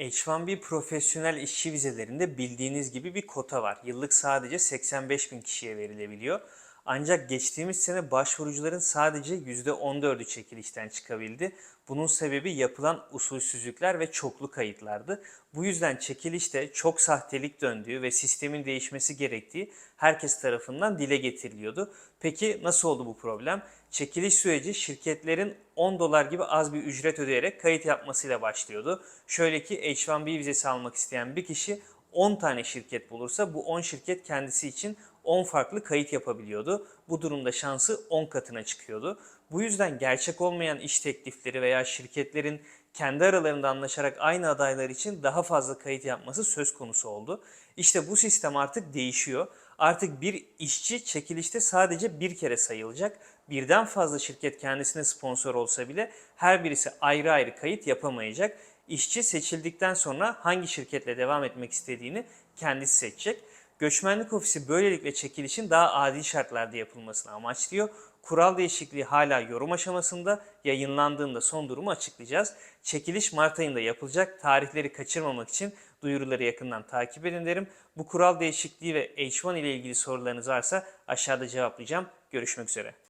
H1B profesyonel işçi vizelerinde bildiğiniz gibi bir kota var. Yıllık sadece 85 bin kişiye verilebiliyor. Ancak geçtiğimiz sene başvurucuların sadece %14'ü çekilişten çıkabildi. Bunun sebebi yapılan usulsüzlükler ve çoklu kayıtlardı. Bu yüzden çekilişte çok sahtelik döndüğü ve sistemin değişmesi gerektiği herkes tarafından dile getiriliyordu. Peki nasıl oldu bu problem? Çekiliş süreci şirketlerin 10 dolar gibi az bir ücret ödeyerek kayıt yapmasıyla başlıyordu. Şöyle ki H1B vizesi almak isteyen bir kişi 10 tane şirket bulursa bu 10 şirket kendisi için 10 farklı kayıt yapabiliyordu. Bu durumda şansı 10 katına çıkıyordu. Bu yüzden gerçek olmayan iş teklifleri veya şirketlerin kendi aralarında anlaşarak aynı adaylar için daha fazla kayıt yapması söz konusu oldu. İşte bu sistem artık değişiyor. Artık bir işçi çekilişte sadece bir kere sayılacak. Birden fazla şirket kendisine sponsor olsa bile her birisi ayrı ayrı kayıt yapamayacak. İşçi seçildikten sonra hangi şirketle devam etmek istediğini kendisi seçecek. Göçmenlik ofisi böylelikle çekilişin daha adil şartlarda yapılmasını amaçlıyor. Kural değişikliği hala yorum aşamasında yayınlandığında son durumu açıklayacağız. Çekiliş Mart ayında yapılacak. Tarihleri kaçırmamak için duyuruları yakından takip edin derim. Bu kural değişikliği ve H1 ile ilgili sorularınız varsa aşağıda cevaplayacağım. Görüşmek üzere.